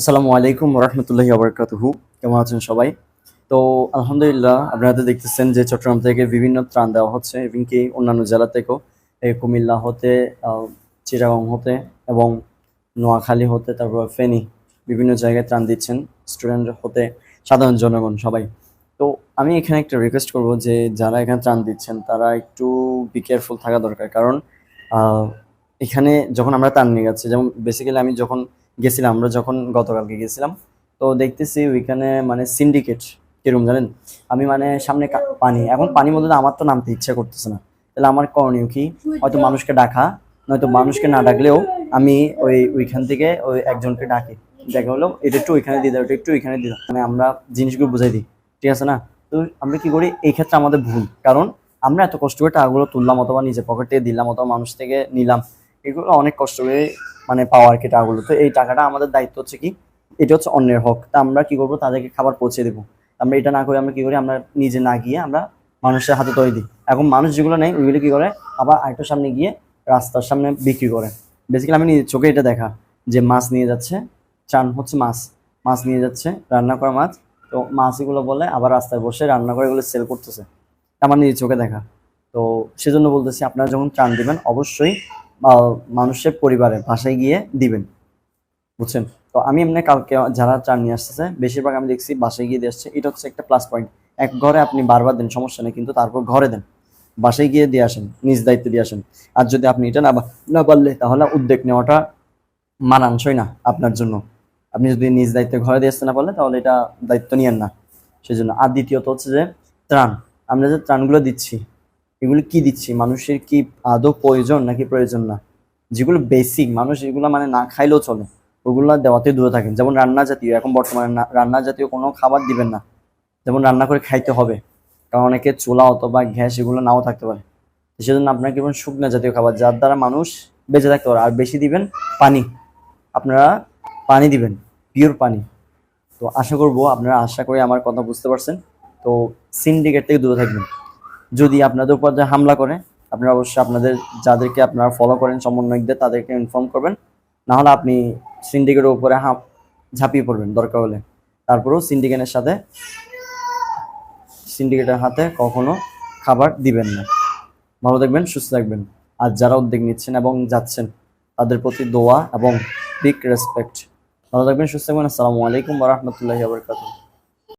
আসসালামু আলাইকুম রহমতুল্লাহি আবরকাতুহু কেমন আছেন সবাই? তো আলহামদুলিল্লাহ, আপনারা তো দেখতেছেন যে চট্টগ্রাম থেকে বিভিন্ন ত্রাণ দেওয়া হচ্ছে এবং কি অন্যান্য জেলা থেকেও। এই কুমিল্লা হতে চিরাগং হতে এবং নোয়াখালী হতে, তারপর ফেনী বিভিন্ন জায়গায় ত্রাণ দিচ্ছেন স্টুডেন্ট হতে সাধারণ জনগণ সবাই। তো আমি এখানে একটা রিকোয়েস্ট করব যে যারা এখানে ত্রাণ দিচ্ছেন, তারা একটু বি কেয়ারফুল থাকা দরকার। কারণ এখানে যখন আমরা ত্রাণ নিয়ে যাচ্ছি, যেমন বেসিক্যালি আমি যখন গেছিলাম, আমরা যখন গতকালকে গেছিলাম, তো দেখতেছি ওইখানে মানে সিন্ডিকেট কিরম জানেন? আমি মানে সামনে পানি, এখন পানির মধ্যে আমার তো নামতে ইচ্ছা করতেছে না। তাহলে আমার করণীয় কি? হয়তো মানুষকে ডাকা, নয়তো মানুষকে না ডাকলেও আমি ওই ওইখান থেকে ওই একজনকে ডাকি। দেখা হলো, এটা একটু ওইখানে দিয়ে দাও, এটা একটু ওইখানে দিয়ে দাও। মানে আমরা জিনিসগুলো বুঝাই দিই, ঠিক আছে না? তো আমরা কি করি? এই ক্ষেত্রে আমাদের ভুল, কারণ আমরা এত কষ্ট করে টাকাগুলো তুললাম অথবা নিজের পকেট দিলাম অথবা মানুষ থেকে নিলাম, এগুলো অনেক কষ্ট করে মানে পাওয়া আর কি টাকাগুলো তো এই টাকাটা আমাদের দায়িত্ব হচ্ছে কি? এটা হচ্ছে অন্যের হক। তা আমরা কি করব? তাদেরকে খাবার পৌঁছে দেবো। আমরা এটা না করে আমরা কি করি? আমরা নিজে না গিয়ে আমরা মানুষের হাতে তৈরি দিই। এখন মানুষ যেগুলো নেই, ওইগুলো কি করে? আবার আরেকটার সামনে গিয়ে রাস্তার সামনে বিক্রি করে। বেসিক্যালি আমি নিজের চোখে এটা দেখা যে মাছ নিয়ে যাচ্ছে, চান হচ্ছে মাছ। মাছ নিয়ে যাচ্ছে, রান্না করা মাছ। তো মাছগুলো বলে আবার রাস্তায় বসে রান্না করে এগুলো সেল করতেছে। আমার নিজের চোখে দেখা। তো সেজন্য বলতেছি, আপনারা যখন ত্রাণ দিবেন, অবশ্যই মানুষের পরিবারে বাসায় গিয়ে দিবেন। বুঝছেন? তো আমি এমনি কালকে যারা ত্রাণ নিয়ে আসতেছে, বেশিরভাগ আমি দেখছি বাসায় গিয়ে দিয়ে আসছে। এটা হচ্ছে একটা প্লাস পয়েন্ট এক ঘরে আপনি বারবার দেন, সমস্যা নেই, কিন্তু তারপর ঘরে দেন। বাসায় গিয়ে দিয়ে আসেন, নিজ দায়িত্বে দিয়ে আসেন। আর যদি আপনি এটা না না পারলে তাহলে উদ্যোগ নেওয়াটা মানানসই না আপনার জন্য। আপনি যদি নিজ দায়িত্বে ঘরে দিয়ে আসতে না পারলে তাহলে এটা দায়িত্ব নিয়েন না। সেই জন্য আর দ্বিতীয়ত হচ্ছে যে ত্রাণ। আমরা যে ত্রাণগুলো দিচ্ছি এগুলো কি দিচ্ছি? মানুষের কি আদৌ প্রয়োজন নাকি প্রয়োজন না? যেগুলো বেসিক মানুষ এগুলো মানে না খাইলেও চলে। ওগুলো দেওয়াতে দূরে থাকেন। যেমন রান্না জাতীয়, এখন বর্তমানে রান্না জাতীয় কোনো খাবার দিবেন না। যেমন রান্না করে খাইতে হবে। কারণ অনেকে চুলা অথবা গ্যাস এগুলো নাও থাকতে পারে। সেজন্য আপনাকে এবং শুকনা জাতীয় খাবার, যার দ্বারা মানুষ বেঁচে থাকতে পারে। আর বেশি দিবেন পানি। আপনারা পানি দিবেন পিওর পানি। তো আশা করব আপনারা আশা করি আমার কথা বুঝতে পারছেন। তো সিন্ডিকেট থেকে দূরে থাকবেন। যদি আপনাদের উপর যে হামলা করে, আপনারা অবশ্যই আপনাদের, যাদেরকে আপনারা ফলো করেন, সমন্বয়কদের, তাদেরকে ইনফর্ম করবেন। না হলে আপনি সিন্ডিকেটের উপরে হাঁপ ঝাঁপিয়ে পড়বেন, দরকার হলে। তারপরেও সিন্ডিকেটের সাথে সিন্ডিকেটের হাতে কখনো খাবার দিবেন না। ভালো থাকবেন, সুস্থ থাকবেন। আর যারা উদ্যোগ নিচ্ছেন এবং যাচ্ছেন, তাদের প্রতি দোয়া এবং বিগ রেসপেক্ট ভালো থাকবেন, সুস্থ থাকবেন। আসসালামু আলাইকুম রহমতুল্লাহি আবরকাতুহ